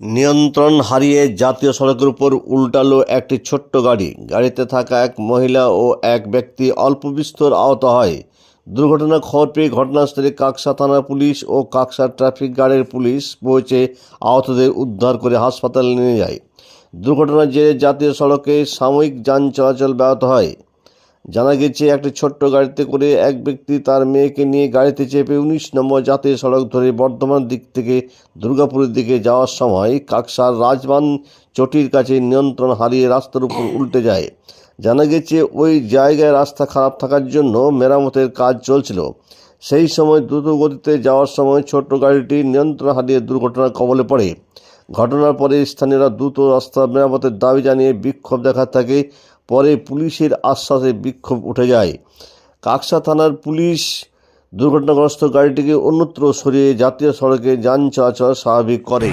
নিয়ন্ত্রণ হারিয়ে জাতীয় সড়কের উপর উল্টালো একটি ছোট্ট গাড়ি। গাড়িতে থাকা এক মহিলা ও এক ব্যক্তি অল্প বিস্তর আহত হয়। দুর্ঘটনার খবর পেয়ে ঘটনাস্থলে কাকসা থানার পুলিশ ও কাকসা ট্রাফিক গার্ডের পুলিশ পৌঁছে আহতদের উদ্ধার করে হাসপাতালে নিয়ে যায়। দুর্ঘটনার জেরে জাতীয় সড়কে সাময়িক যান চলাচল ব্যাহত হয়। জানা গেছে, একটি ছোট্ট গাড়িতে করে এক ব্যক্তি তার মেয়েকে নিয়ে গাড়িতে চেপে উনিশ নম্বর জাতীয় সড়ক ধরে বর্ধমান দিক থেকে দুর্গাপুরের দিকে যাওয়ার সময় কাকসার রাজবান চটির কাছে নিয়ন্ত্রণ হারিয়ে রাস্তার উপর উল্টে যায়। জানা গেছে, ওই জায়গায় রাস্তা খারাপ থাকার জন্য মেরামতের কাজ চলছিল। সেই সময় দ্রুত গতিতে যাওয়ার সময় ছোট্ট গাড়িটি নিয়ন্ত্রণ হারিয়ে দুর্ঘটনার কবলে পড়ে। ঘটনার পরে স্থানীয়রা দ্রুত রাস্তা মেরামতের দাবি জানিয়ে বিক্ষোভ দেখা থাকে। পরে পুলিশের আশ্বাসে বিক্ষোভ উঠে যায়। কাকসা থানার পুলিশ দুর্ঘটনাগ্রস্ত গাড়িটিকে অন্যত্র সরিয়ে জাতীয় সড়কে যান চলাচল স্বাভাবিক করে।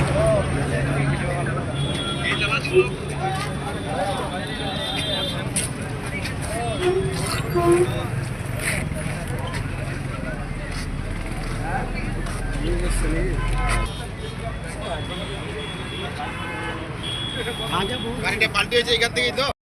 গাড়িটা পাল্টিয়েছে এখান থেকেই তো?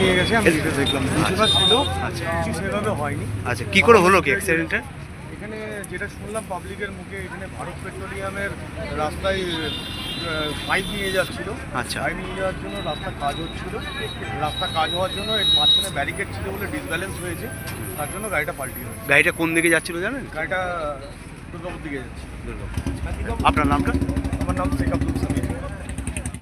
নিয়ে গেছে আমি দেখলাম। ছিল কিছু সেভাবে হয়নি। আচ্ছা কি করে হলো কি? অ্যাক্সিডেন্টটা এখানে যেটা শুনলাম পাবলিকের মুখে এখানে ভারত পেট্রোলিয়ামের রাস্তায় পাইপ নিয়ে যাচ্ছিল। আচ্ছা। পাইপ নিয়ে যাওয়ার জন্য রাস্তা কাজ হচ্ছিল। রাস্তা কাজ হওয়ার জন্য এর মাঝখানে ব্যারিকেড ছিল বলে ডিসব্যালেন্স হয়েছে। তার জন্য গাড়িটা পাল্টি হয়েছে গাড়িটা কোন দিকে যাচ্ছিল জানেন? গাড়িটা দুর্গাপুর দিকে যাচ্ছে আপনার নামটা? আমার নাম শেখ আব্দুল সামি